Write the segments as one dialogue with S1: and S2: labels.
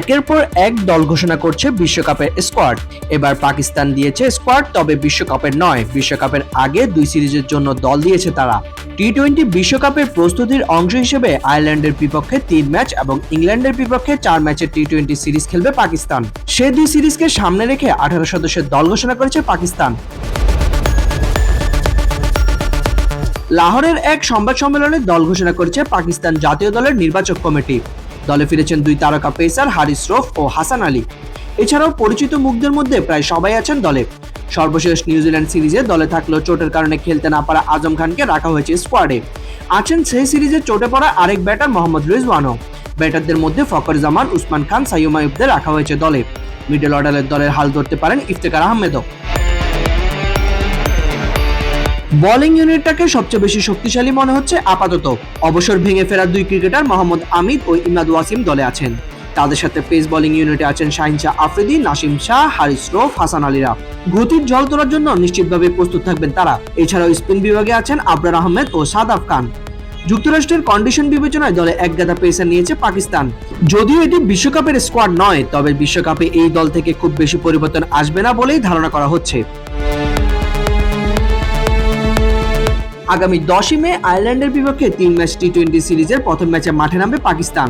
S1: একের পর এক দল ঘোষণা করছে বিশ্বকাপের স্কোয়াড এবার পাকিস্তান দিয়েছে স্কোয়াড তবে বিশ্বকাপের নয়, বিশ্বকাপের আগে দুই সিরিজের জন্য দল দিয়েছে তারা। টি টোয়েন্টি বিশ্বকাপের প্রস্তুতির অংশ হিসেবে আয়ারল্যান্ডের বিপক্ষে তিন ম্যাচ এবং ইংল্যান্ডের বিপক্ষে চার ম্যাচের টি টোয়েন্টি সিরিজ খেলবে পাকিস্তান। সে দুই সিরিজকে সামনে রেখে আঠারো সদস্যের দল ঘোষণা করেছে পাকিস্তান। লাহোরের এক সংবাদ সম্মেলনে দল ঘোষণা করেছে পাকিস্তান জাতীয় দলের নির্বাচক কমিটি। দলে ফিরেছেন দুই তারকা পেসার হারিস রফ ও হাসান আলী। এছাড়াও পরিচিত মুখদের মধ্যে প্রায় সবাই আছেন দলে। সর্বশেষ নিউজিল্যান্ড সিরিজে দলে থাকলেও চোটের কারণে খেলতে না পারা আজম খানকে রাখা হয়েছে স্কোয়াডে। আছেন সেই সিরিজে চোটে পড়া আরেক ব্যাটার মোহাম্মদ রিজওয়ানও। ব্যাটারদের মধ্যে ফকর জামান, উসমান খান, সাইয়ুম আয়ুবদের রাখা হয়েছে দলে। মিডল অর্ডারের দলের হাল ধরতে পারেন ইফতেকার আহমেদও। বোলিং ইউনিটটাকে সবচেয়ে বেশি শক্তিশালী মনে হচ্ছে আপাতত। অবসর ভেঙে ফেরা দুই ক্রিকেটার মোহাম্মদ আমিদ ও ইমাদ ওয়াসিম দলে আছেন। তাদের সাথে পেস বোলিং ইউনিটে আছেন শাহিন শাহ আফ্রিদি, নাসিম শাহ, হারিস রফ, হাসান আলীরা। গতির জল তোলার জন্য নিশ্চিতভাবে প্রস্তুত থাকবেন তারা। এছাড়াও স্পিন বিভাগে আছেন আবরার আহমেদ ও সাদাফ খান। যুক্তরাষ্ট্রের কন্ডিশন বিবেচনায় দলে এক গাদা পেসার নিয়েছে পাকিস্তান। যদিও এটি বিশ্বকাপের স্কোয়াড নয়, তবে বিশ্বকাপে এই দল থেকে খুব বেশি পরিবর্তন আসবে না বলেই ধারণা করা হচ্ছে। আগামী দশই মে আয়ারল্যান্ডের বিপক্ষে তিন ম্যাচ টি টোয়েন্টি সিরিজের প্রথম ম্যাচে মাঠে নামবে পাকিস্তান।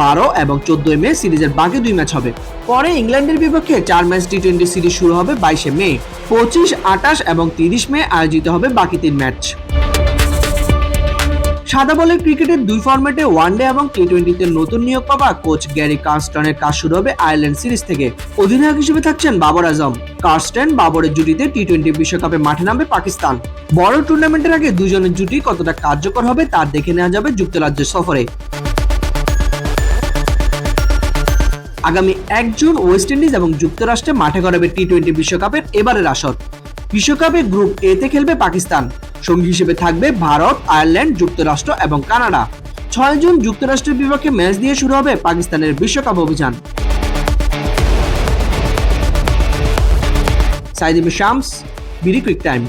S1: বারো এবং চোদ্দই মে সিরিজের বাকি দুই ম্যাচ হবে। পরে ইংল্যান্ডের বিপক্ষে চার ম্যাচ টি টোয়েন্টি সিরিজ শুরু হবে বাইশে মে। পঁচিশ আটাশ এবং তিরিশ মে আয়োজিত হবে বাকি তিন ম্যাচ। সাদা বলের ক্রিকেটের দুই ফরম্যাটে ওয়ানডে এবং টি টোয়েন্টিতে নতুন নিয়োগ পাওয়া কোচ গ্যারি কার্স্টনের কাজ শুরু হবে আয়ারল্যান্ড সিরিজ থেকে। অধিনায়ক হিসেবে থাকছেন বাবর আজম। কার্স্টেন বাবরের জুটিতে টি টোয়েন্টি বিশ্বকাপে মাঠে নামবে পাকিস্তান। বড় টুর্নামেন্টের আগে দুজনের জুটি কতটা কার্যকর হবে তা দেখে নেওয়া যাবে যুক্তরাজ্যের সফরে। আগামী এক জুন ওয়েস্ট ইন্ডিজ এবং যুক্তরাষ্ট্রে মাঠে গড়াবে টি টোয়েন্টি বিশ্বকাপের এবারের আসর। বিশ্বকাপে গ্রুপ এতে খেলবে পাকিস্তান। সঙ্গী হিসেবে থাকবে ভারত, আয়ারল্যান্ড, যুক্তরাষ্ট্র এবং কানাডা। ছয় জুন যুক্তরাষ্ট্রের বিপক্ষে ম্যাচ দিয়ে শুরু হবে পাকিস্তানের বিশ্বকাপ অভিযান। সাইদিম শামস, বিডি কুইক টাইম।